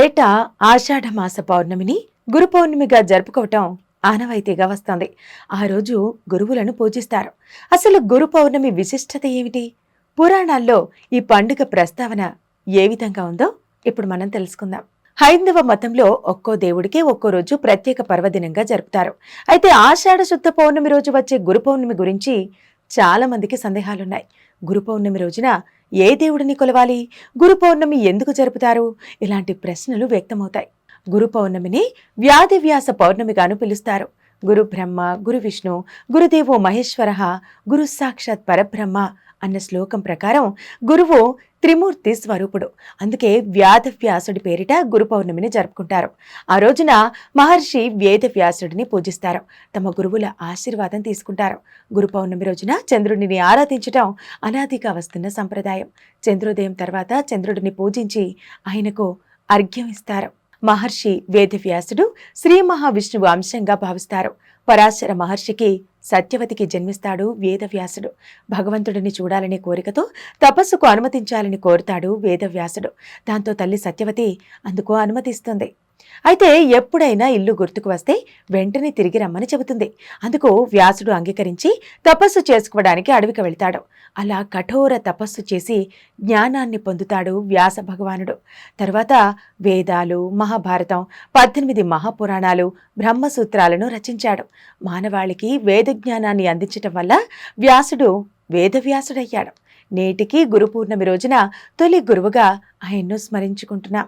ఏటా ఆషాఢ మాస పౌర్ణమిని గురు పౌర్ణమిగా జరుపుకోవటం ఆనవాయితీగా వస్తుంది. ఆ రోజు గురువులను పూజిస్తారు. అసలు గురు పౌర్ణమి విశిష్టత ఏమిటి? పురాణాల్లో ఈ పండుగ ప్రస్తావన ఏ విధంగా ఉందో ఇప్పుడు మనం తెలుసుకుందాం. హైందవ మతంలో ఒక్కో దేవుడికి ఒక్కో రోజు ప్రత్యేక పర్వదినంగా జరుపుతారు. అయితే ఆషాఢ శుద్ధ పౌర్ణమి రోజు వచ్చే గురు పౌర్ణమి గురించి చాలా మందికి సందేహాలున్నాయి. గురు పౌర్ణమి రోజున ఏ దేవుడిని కొలవాలి? గురు పౌర్ణమి ఎందుకు జరుపుతారు? ఇలాంటి ప్రశ్నలు వ్యక్తమవుతాయి. గురు పౌర్ణమిని వ్యాధి వ్యాస పౌర్ణమిగాను పిలుస్తారు. గురు బ్రహ్మ గురు విష్ణు గురుదేవో మహేశ్వర గురు సాక్షాత్ పరబ్రహ్మ అన్న శ్లోకం ప్రకారం గురువు త్రిమూర్తి స్వరూపుడు. అందుకే వ్యాధవ్యాసుడి పేరిట గురు పౌర్ణమిని జరుపుకుంటారు. ఆ రోజున మహర్షి వేదవ్యాసుడిని పూజిస్తారు. తమ గురువుల ఆశీర్వాదం తీసుకుంటారు. గురు పౌర్ణమి రోజున చంద్రుడిని ఆరాధించటం అనాదిగా వస్తున్న సంప్రదాయం. చంద్రోదయం తర్వాత చంద్రుడిని పూజించి ఆయనకు అర్ఘ్యం ఇస్తారు. మహర్షి వేదవ్యాసుడు శ్రీ మహావిష్ణువు అంశంగా భావిస్తారు. పరాశర మహర్షికి సత్యవతికి జన్మిస్తాడు వేదవ్యాసుడు. భగవంతుడిని చూడాలనే కోరికతో తపస్సుకు అనుమతించాలని కోరుతాడు వేదవ్యాసుడు. దాంతో తల్లి సత్యవతి అందుకు అనుమతిస్తుంది. అయితే ఎప్పుడైనా ఇల్లు గుర్తుకు వస్తే వెంటనే తిరిగి రమ్మని చెబుతుంది. అందుకు వ్యాసుడు అంగీకరించి తపస్సు చేసుకోవడానికి అడవికి వెళ్తాడు. అలా కఠోర తపస్సు చేసి జ్ఞానాన్ని పొందుతాడు వ్యాస భగవానుడు. తర్వాత వేదాలు మహాభారతం పద్దెనిమిది మహాపురాణాలు బ్రహ్మసూత్రాలను రచించాడు. మానవాళికి వేద జ్ఞానాన్ని అందించటం వల్ల వ్యాసుడు వేదవ్యాసుడయ్యాడు. నేటికి గురు పూర్ణమి రోజున తొలి గురువుగా ఆయన్ను స్మరించుకుంటున్నాం.